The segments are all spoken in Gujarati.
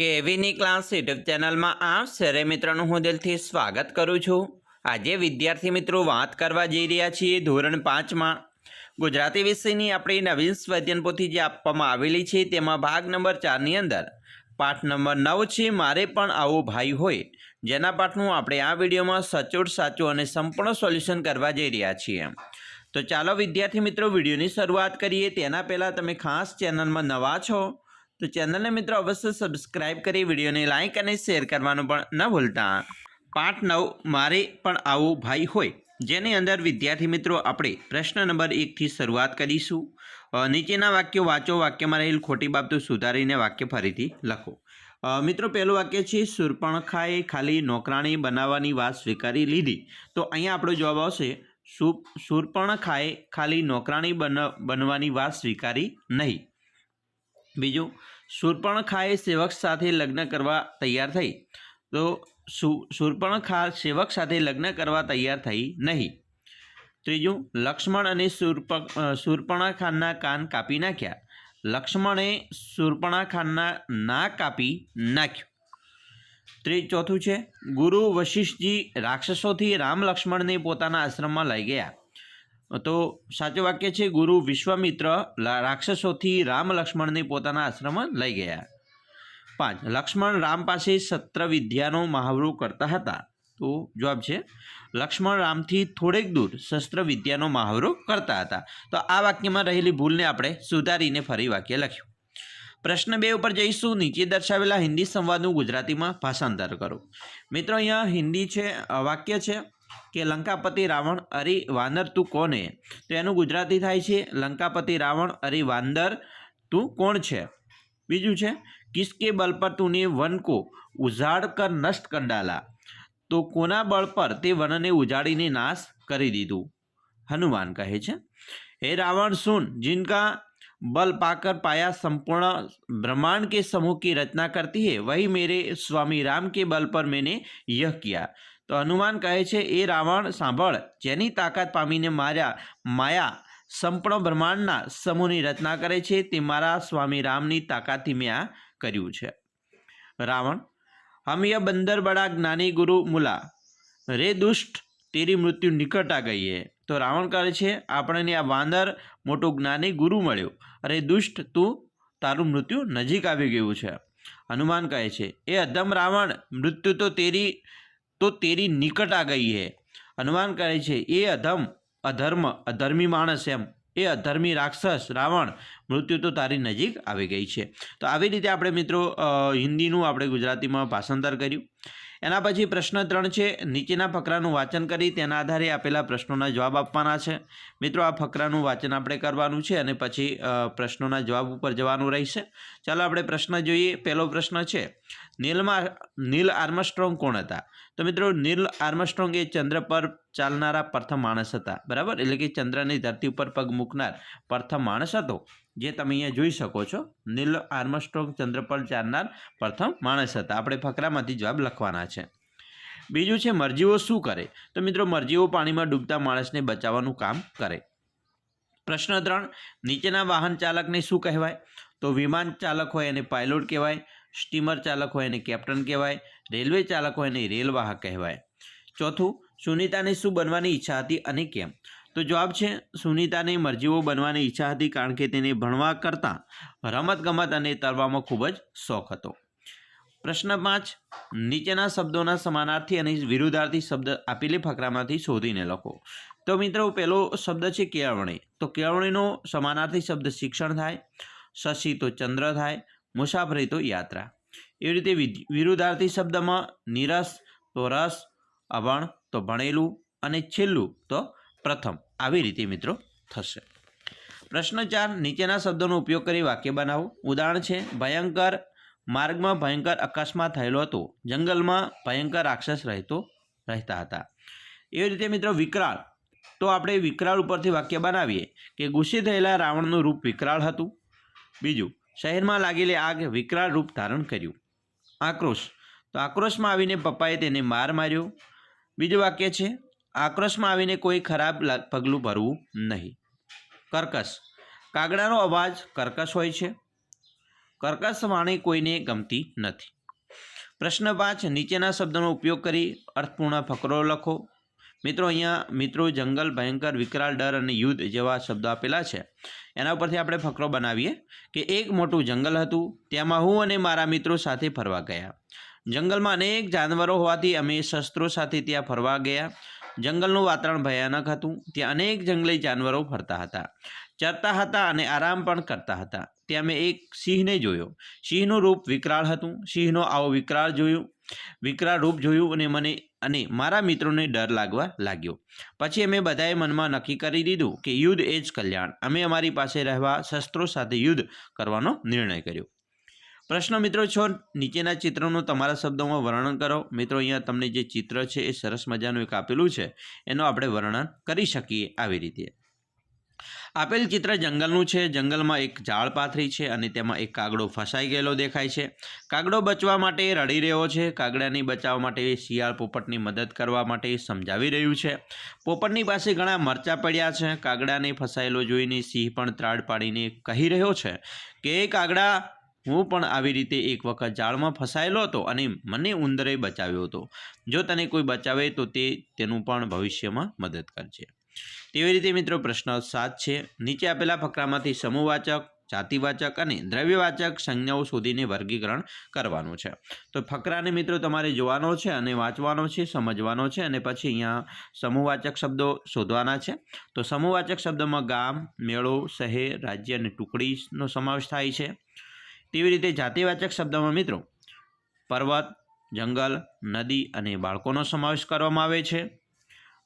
કેવીની ક્લાસ યુટ્યુબ ચેનલમાં આપ સરે મિત્રોનું હું દિલથી સ્વાગત કરું છું. આજે વિદ્યાર્થી મિત્રો વાત કરવા જઈ રહ્યા છીએ ધોરણ પાંચમાં. ગુજરાતી વિષયની આપણી નવીન સ્વાધ્યન જે આપવામાં આવેલી છે તેમાં ભાગ નંબર ચારની અંદર. પાઠ નંબર નવ છે, મારે પણ આવો ભાઈ હોય. જેના પાઠનું આપણે આ વિડીયોમાં સચોટ, સાચું અને સંપૂર્ણ સોલ્યુશન કરવા જઈ રહ્યા છીએ. તો ચાલો વિદ્યાર્થી મિત્રો વિડીયોની શરૂઆત કરીએ. તેના પહેલાં તમે ખાસ ચેનલમાં નવા છો તો ચેનલને મિત્રો અવશ્ય સબસ્ક્રાઇબ કરી વિડીયોને લાઇક અને શેર કરવાનું પણ ન ભૂલતા. પાઠ નવ, મારે પણ આવું ભાઈ હોય. જેની અંદર વિદ્યાર્થી મિત્રો આપણે પ્રશ્ન નંબર એકથી શરૂઆત કરીશું. નીચેના વાક્યો વાંચો, વાક્યમાં રહેલ ખોટી બાબતો સુધારીને વાક્ય ફરીથી લખો. મિત્રો, પહેલું વાક્ય છે સુરપણખાએ ખાલી નોકરાણી બનાવવાની વાત સ્વીકારી લીધી. તો અહીંયા આપણો જવાબ આવશે સુ સુરપણખાએ ખાલી નોકરાણી બન, બનવાની વાત સ્વીકારી નહીં. બીજું શૂર્પણખાએ સેવક સાથે લગ્ન કરવા તૈયાર થઈ. તો સુ- શૂર્પણખા સેવક સાથે લગ્ન કરવા તૈયાર થઈ નહીં. ત્રીજું લક્ષ્મણ અને શૂર્પ અ, શૂર્પણખાના કાન કાપી નાખ્યા. લક્ષ્મણે શૂર્પણખાના નાક કાપી નાખ્યું. ત્રીજ ચોથું છે ગુરુ વશિષ્ઠજી રાક્ષસોથી રામ લક્ષ્મણને પોતાના આશ્રમમાં લઈ ગયા. તો સાચું વાક્ય છે, ગુરુ વિશ્વામિત્ર રાક્ષસોથી રામ લક્ષ્મણને પોતાના આશ્રમમાં લઈ ગયા. પાંચ, લક્ષ્મણ રામ પાસે સત્ર વિદ્યાનો મહાવરો કરતા હતા. તો જવાબ છે, લક્ષ્મણ રામથી થોડેક દૂર શસ્ત્ર વિદ્યાનો મહાવરો કરતા હતા. તો આ વાક્યમાં રહેલી ભૂલને આપણે સુધારીને ફરી વાક્ય લખ્યું. પ્રશ્ન બે ઉપર જઈશું. નીચે દર્શાવેલા હિન્દી સંવાદનું ગુજરાતીમાં ભાષાંતર કરો. મિત્રો, અહીંયા હિન્દી છે વાક્ય છે. કે લંકાપતિ રાવણ અરે વાનર તું કોને તો એનું ગુજરાતી થાય છે લંકાપતિ રાવણ અરે વાંદર તું કોણ છે બીજું છે કિસકે બલ પર તુને વન કો ઉજાડ કર નષ્ટ કર ડાલા તો કોના બળ પર તે વનને ઉજાડીને નાશ કરી દીધું હનુમાન કહે છે હે રાવણ સુન जिनका बल पाकर पाया संपूर्ण ब्रह्मांड के समूह की रचना करती है वही मेरे स्वामी राम के बल पर मैंने यह किया તો હનુમાન કહે છે, એ રાવણ, સાંભળ, જેની તાકાત પામીને માર્યા, માયા સંપૂર્ણ બ્રહ્માંડના સમૂહની રચના કરે છે, તે મારા સ્વામી રામની તાકાતથી મેં આ કર્યું છે. રાવણ, હમ યહ બંદર બડા જ્ઞાની ગુરુ મુલા, રે દુષ્ટ, તેરી મૃત્યુ નિકટ આ ગઈ તો રાવણ કહે છે આપણને આ વાંદર મોટું જ્ઞાની ગુરુ મળ્યો. અરે દુષ્ટ, તું તારું મૃત્યુ નજીક આવી ગયું છે. હનુમાન કહે છે, એ અધમ રાવણ, મૃત્યુ તો તેરી તો તેરી નિકટ આ ગઈ હે. હનુમાન કહે છે, એ અધમ, અધર્મ, અધર્મી માણસ એમ. એ અધર્મી રાક્ષસ, રાવણ, મૃત્યુ તો તારી નજીક આવી ગઈ છે. તો આવી રીતે આપણે મિત્રો હિન્દીનું આપણે ગુજરાતીમાં ભાષાંતર કર્યું. એના પછી પ્રશ્ન ત્રણ છે, નીચેના ફકરાનું વાંચન કરી તેના આધારે આપેલા પ્રશ્નોના જવાબ આપવાના છે. મિત્રો, આ ફકરાનું વાંચન આપણે કરવાનું છે અને પછી પ્રશ્નોના જવાબ ઉપર જવાનું રહેશે. ચાલો આપણે પ્રશ્ન જોઈએ. પહેલો પ્રશ્ન છે, નીલમાં, નીલ આર્મસ્ટ્રોંગ કોણ હતા? તો મિત્રો, નીલ આર્મસ્ટ્રોંગ એ ચંદ્ર પર ચાલનારા પ્રથમ માણસ હતા, બરાબર? એટલે કે ચંદ્રની ધરતી ઉપર પગ મૂકનાર પ્રથમ માણસ હતો. જે તમે અહીંયા જોઈ શકો છો, નીલ આર્મસ્ટ્રોંગ ચંદ્ર પર ચાલનાર પ્રથમ માણસ હતા. આપણે ફકરામાંથી જવાબ લખવાના છે. બીજું છે, મરજીઓ શું કરે? તો મિત્રો, મરજીઓ પાણીમાં ડૂબતા માણસને બચાવવાનું કામ કરે. પ્રશ્ન ત્રણ, નીચેના વાહન ચાલકને શું કહેવાય? તો વિમાન ચાલક હોય એને પાયલોટ કહેવાય, સ્ટીમર ચાલક હોય એને કેપ્ટન કહેવાય, રેલવે ચાલક હોય એને રેલવાહક કહેવાય. ચોથું, સુનિતાને શું બનવાની ઈચ્છા હતી અને કેમ? તો જવાબ છે, સુનિતાને મરજીઓ બનવાની ઈચ્છા હતી કારણ કે તેને ભણવા કરતાં રમતગમત અને તરવામાં ખૂબ જ શોખ હતો. પ્રશ્ન પાંચ, નીચેના શબ્દોના સમાનાર્થી અને વિરુદ્ધાર્થી શબ્દ આપેલી ફકરામાંથી શોધીને લખો. તો મિત્રો પહેલો શબ્દ છે કેળવણી. તો કેળવણીનો સમાનાર્થી શબ્દ શિક્ષણ થાય, શશી તો ચંદ્ર થાય, મુસાફરી તો યાત્રા. એવી રીતે વિરુદ્ધાર્થી શબ્દમાં નિરસ તો રસ, અભણ તો ભણેલું અને છેલ્લું તો પ્રથમ આવી રીતે મિત્રો થશે. પ્રશ્ન ચાર, નીચેના શબ્દોનો ઉપયોગ કરી વાક્ય બનાવો. ઉદાહરણ છે, ભયંકર માર્ગમાં ભયંકર અકસ્માત થયેલો હતો. જંગલમાં ભયંકર રાક્ષસ રહેતો, રહેતા હતા. એવી રીતે મિત્રો વિકરાળ. તો આપણે વિકરાળ ઉપરથી વાક્ય બનાવીએ કે ગુસ્સે થયેલા રાવણનું રૂપ વિકરાળ હતું. બીજું, શહેરમાં લાગેલી આગ વિકરાળ રૂપ ધારણ કર્યું. આક્રોશ. તો આક્રોશમાં આવીને પપ્પાએ તેને માર માર્યો. બીજું વાક્ય છે આક્રોશમાં આવીને કોઈ ખરાબ પગલું ભરવું નહીં. કર્કશ. કાગડાનો અવાજ કર્કશ હોય છે. કર્કશ વાણી કોઈને ગમતી નથી. પ્રશ્ન પાંચ, નીચેના શબ્દોનો ઉપયોગ કરી અર્થપૂર્ણ ફકરો લખો. મિત્રો, અહીંયા મિત્રો જંગલ, ભયંકર, વિકરાળ, ડર અને યુદ્ધ જેવા શબ્દો આપેલા છે. એના ઉપરથી આપણે ફકરો બનાવીએ કે એક મોટું જંગલ હતું. તેમાં હું અને મારા મિત્રો સાથે ફરવા ગયા. જંગલમાં અનેક જાનવરો હોવાથી અમે શસ્ત્રો સાથે ત્યાં ફરવા ગયા. જંગલનું વાતાવરણ ભયાનક હતું. ત્યાં અનેક જંગલી જાનવરો ફરતા હતા. ચરતા હતા અને આરામ પણ કરતા હતા. ત્યાં મેં એક સિંહને જોયો. સિંહનું રૂપ વિકરાળ હતું. સિંહનો આવો વિકરાળ જોયું. વિકરાળ રૂપ જોયું અને મને, અને મારા મિત્રોને ડર લાગવા લાગ્યો. પછી અમે બધાએ મનમાં નક્કી કરી દીધું કે યુદ્ધ એ જ કલ્યાણ. અમે અમારી પાસે રહેવા, શસ્ત્રો સાથે યુદ્ધ કરવાનો નિર્ણય કર્યો. પ્રશ્ન મિત્રો છો, નીચેના ચિત્રનું તમારા શબ્દોમાં વર્ણન કરો. મિત્રો, અહીંયા તમને જે ચિત્ર છે એ સરસ મજાનું એક આપેલું છે. એનું આપણે વર્ણન કરી શકીએ આવી રીતે. આપેલ ચિત્ર જંગલનું છે. જંગલમાં એક ઝાડ પાથરી છે અને તેમાં એક કાગડો ફસાઈ ગયેલો દેખાય છે. કાગડો બચવા માટે રડી રહ્યો છે. કાગડાની બચાવવા માટે શિયાળ પોપટની મદદ કરવા માટે સમજાવી રહ્યું છે. પોપટની પાસે ઘણા મરચાં પડ્યા છે. કાગડાને ફસાયેલો જોઈને સિંહ પણ ત્રાડ પાડીને કહી રહ્યો છે કે, કાગડા હું પણ આવી રીતે એક વખત ઝાડમાં ફસાયેલો હતો અને મને ઉંદરે બચાવ્યો હતો. જો તને કોઈ બચાવે તો તે તેનું પણ ભવિષ્યમાં મદદ કરશે. તેવી રીતે મિત્રો પ્રશ્ન સાત છે. નીચે આપેલા ફકરામાંથી સમૂહવાચક જાતિવાચક અને દ્રવ્યવાચક સંજ્ઞાઓ શોધીને વર્ગીકરણ કરવાનું છે. તો ફકરાને મિત્રો તમારે જોવાનો છે અને વાંચવાનો છે, સમજવાનો છે અને પછી અહીંયા સમૂહવાચક શબ્દો શોધવાના છે. તો સમૂહવાચક શબ્દમાં ગામ, મેળો, શહેર, રાજ્ય અને ટુકડીનો સમાવેશ થાય છે. તેવી રીતે જાતિવાચક શબ્દમાં મિત્રો, પર્વત, જંગલ, નદી અને બાળકોનો સમાવેશ કરવામાં આવે છે.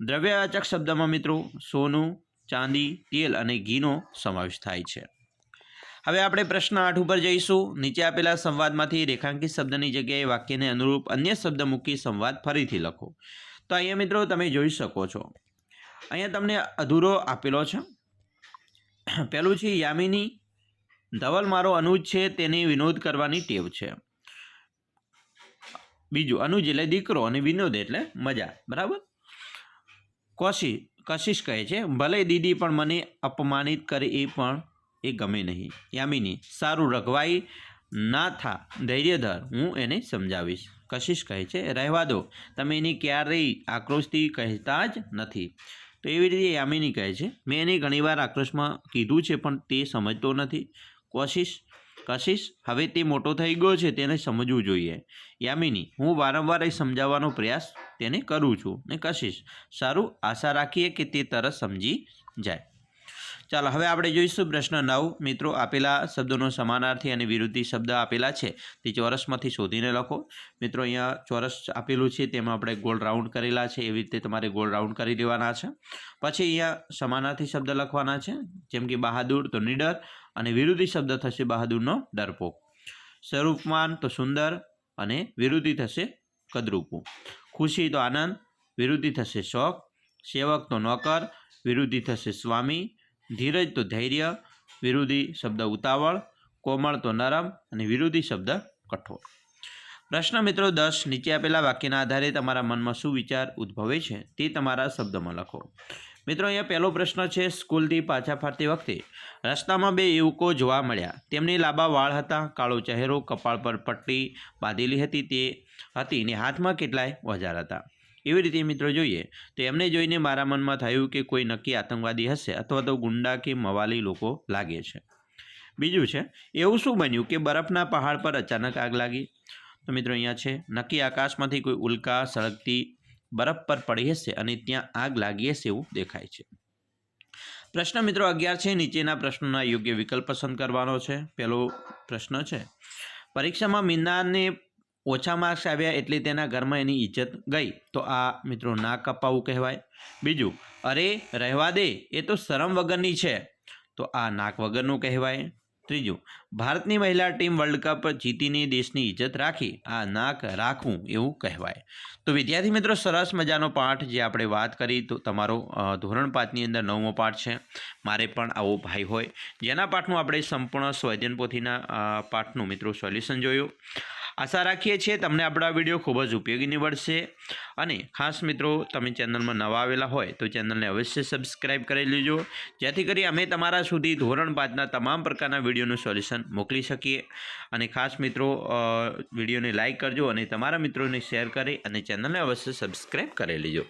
દ્રવ્યવાચક શબ્દમાં મિત્રો, સોનું, ચાંદી, તેલ અને ઘીનો સમાવેશ થાય છે. હવે આપણે પ્રશ્ન આઠ ઉપર જઈશું. નીચે આપેલા સંવાદમાંથી રેખાંકિત શબ્દની જગ્યાએ વાક્યને અનુરૂપ અન્ય શબ્દ મૂકી સંવાદ ફરીથી લખો. તો અહીંયા મિત્રો તમે જોઈ શકો છો. અહીંયા તમને અધૂરો આપેલો છે. પહેલું છે યામિની ધવલ મારો અનુજ છે, તેની વિનોદ કરવાની ટેવ છે. બીજું, અનુજ એટલે દીકરો અને વિનોદ એટલે મજા, બરાબર? કોશી, કશિશ કહે છે, ભલે દીદી પણ મને અપમાનિત કરે એ પણ એ ગમે નહીં. યામિની, સારું રઘવાઈ ના થા, ધૈર્યધર, હું એને સમજાવીશ. કશિશ કહે છે, રહેવા દો, તમે એની ક્યારેય આક્રોશથી કહેતા જ નથી. તો એવી રીતે યામિની કહે છે, મેં એને ઘણીવાર આક્રોશમાં કીધું છે, પણ તે સમજતો નથી. કોશિશ કશિશ હવે તે મોટો થઈ ગયો છે તેને સમજવું જોઈએ. યામિની, હું વારંવાર એ સમજાવવાનો પ્રયાસ તેને કરું છું ને કશિશ. સારું, આશા રાખીએ કે તે તરત સમજી જાય. ચાલો, હવે આપણે જોઈશું પ્રશ્ન નવ. મિત્રો, આપેલા શબ્દોનો સમાનાર્થી અને વિરુદ્ધી શબ્દ આપેલા છે. તે ચોરસમાંથી શોધીને લખો. મિત્રો, અહીંયા ચોરસ આપેલું છે, તેમાં આપણે ગોળ રાઉન્ડ કરેલા છે, એવી રીતે તમારે ગોળ રાઉન્ડ કરી દેવાના છે. પછી અહીંયા સમાનાર્થી શબ્દ લખવાના છે, જેમ કે બહાદુર, તો નિડર અને વિરોધી શબ્દ થશે બહાદુરનો ડરપોક સ્વરૂપમાન તો સુંદર અને વિરોધી થશે કદરૂપું. ખુશી તો આનંદ વિરોધી થશે શોખ સેવક તો નોકર વિરોધી થશે સ્વામી. ધીરજ તો ધૈર્ય વિરોધી શબ્દ ઉતાવળ. કોમળ તો નરમ અને વિરોધી શબ્દ કઠોર. પ્રશ્ન મિત્રો દસ નીચે આપેલા વાક્યના આધારે તમારા મનમાં શું વિચાર ઉદ્ભવે છે તે તમારા શબ્દમાં લખો. મિત્રો, અહીંયા પહેલો પ્રશ્ન છે, સ્કૂલથી પાછા ફરતી વખતે રસ્તામાં બે યુવકો જોવા મળ્યા. તેમની લાંબા વાળ હતા, કાળો ચહેરો, કપાળ પર પટ્ટી બાંધેલી હતી, તે હતી ને હાથમાં કેટલાય ઓજાર હતા. એવી રીતે મિત્રો જોઈએ, તો એમને જોઈને મારા મનમાં થયું કે કોઈ નક્કી આતંકવાદી હશે અથવા તો ગુંડા કે મવાલી લોકો લાગે છે. બીજું છે, એવું શું બન્યું કે બરફના પહાડ પર અચાનક આગ લાગી? તો મિત્રો, અહીંયા છે, નક્કી આકાશમાંથી કોઈ ઉલ્કા સળગતી બરફ પર પડી હશે અને ત્યાં આગ લાગી હશે એવું દેખાય છે. પ્રશ્ન મિત્રો અગિયાર છે. નીચેના પ્રશ્નોના યોગ્ય વિકલ્પ પસંદ કરવાનો છે. પહેલો પ્રશ્ન છે, પરીક્ષામાં મીનાને ઓછા માર્ક્સ આવ્યા એટલે તેના ઘરમાં એની ઇજ્જત ગઈ. તો આ મિત્રો ના કપાવું કહેવાય. બીજું, અરે, રહેવા દે, એ તો શરમ વગરની છે. તો આ નાક વગરનું કહેવાય. ત્રીજું, ભારતની મહિલા ટીમ વર્લ્ડ કપ જીતીને દેશની ઇજ્જત રાખી. આ નાક રાખવું એવું કહેવાય. તો વિદ્યાર્થી મિત્રો, સરસ મજાનો પાઠ જે આપણે વાત કરી, તો તમારો ધોરણ પાંચની અંદર નવમો પાઠ છે. મારે પણ આવો ભાઈ હોય. જેના પાઠનું આપણે સંપૂર્ણ સ્વૈજન પોથીના પાઠનું મિત્રો સોલ્યુશન જોયું. આશા રાખીએ છીએ તમને આપણા વીડિયો ખૂબ જ ઉપયોગી નીવડશે અને ખાસ મિત્રો, તમે ચેનલમાં નવા આવેલા હોય તો ચેનલને અવશ્ય સબસ્ક્રાઇબ કરી લેજો. જેથી કરી અમે તમારા સુધી ધોરણ પાંચના તમામ પ્રકારના વિડીયોનું સોલ્યુશન મોકલી શકીએ. અને ખાસ મિત્રો વિડીયોને લાઇક કરજો અને તમારા મિત્રોને શેર કરી અને ચેનલને અવશ્ય સબસ્ક્રાઇબ કરી લેજો.